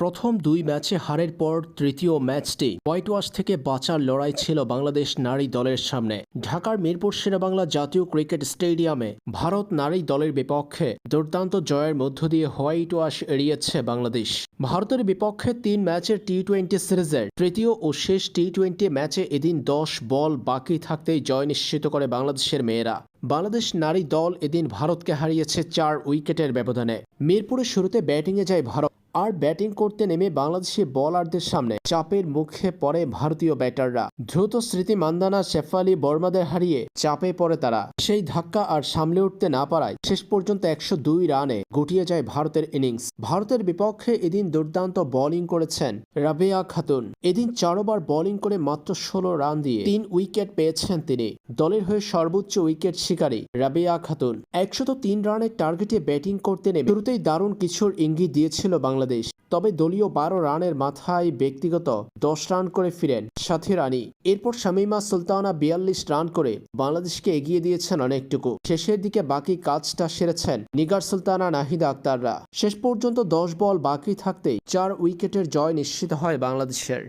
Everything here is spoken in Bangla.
প্রথম দুই ম্যাচে হারের পর তৃতীয় ম্যাচটি হোয়াইট ওয়াশ থেকে বাঁচার লড়াই ছিল বাংলাদেশ নারী দলের সামনে। ঢাকার মিরপুর শেরেবাংলা জাতীয় ক্রিকেট স্টেডিয়ামে ভারত নারী দলের বিপক্ষে দুর্দান্ত জয়ের মধ্য দিয়ে হোয়াইট ওয়াশ এড়িয়েছে বাংলাদেশ। ভারতের বিপক্ষে তিন ম্যাচের টি টোয়েন্টি সিরিজের তৃতীয় ও শেষ টি টোয়েন্টি ম্যাচে এদিন দশ বল বাকি থাকতেই জয় নিশ্চিত করে বাংলাদেশের মেয়েরা। বাংলাদেশ নারী দল এদিন ভারতকে হারিয়েছে চার উইকেটের ব্যবধানে। মিরপুরের শুরুতে ব্যাটিংয়ে যায় ভারত। আর ব্যাটিং করতে নেমে বাংলাদেশি বলারদের সামনে চাপের মুখে পড়ে ভারতীয় ব্যাটাররা। দ্রুত স্মৃতি মান্দানা, শেফালি বর্মাদের হারিয়ে চাপে পড়ে তারা। সেই ধাক্কা আর সামলে উঠতে না পারায় শেষ পর্যন্ত একশো দুই রানে গুটিয়ে যায় ভারতের ইনিংস। ভারতের বিপক্ষে এদিন দুর্দান্ত বোলিং করেছেন রাবেয়া খাতুন। এদিন চারোবার বোলিং করে মাত্র ষোলো রান দিয়ে তিন উইকেট পেয়েছেন তিনি। দলের হয়ে সর্বোচ্চ উইকেট শিকারী রাবেয়া খাতুন। একশত তিন রানের টার্গেটে ব্যাটিং করতে নেমে শুরুতেই দারুণ কিছুর ইঙ্গিত দিয়েছিল বাংলাদেশ। তবে দলীয় বারো রানের মাথায় ব্যক্তিগত দশ রান করে ফিরেন সাথে রানি। এরপর শামিমা সুলতানা বিয়াল্লিশ রান করে বাংলাদেশকে এগিয়ে দিয়েছেন অনেকটুকু। শেষের দিকে বাকি কাজটা সেরেছেন নিগার সুলতানা নাহিদা আক্তাররা। শেষ পর্যন্ত দশ বল বাকি থাকতেই চার উইকেটের জয় নিশ্চিত হয় বাংলাদেশের।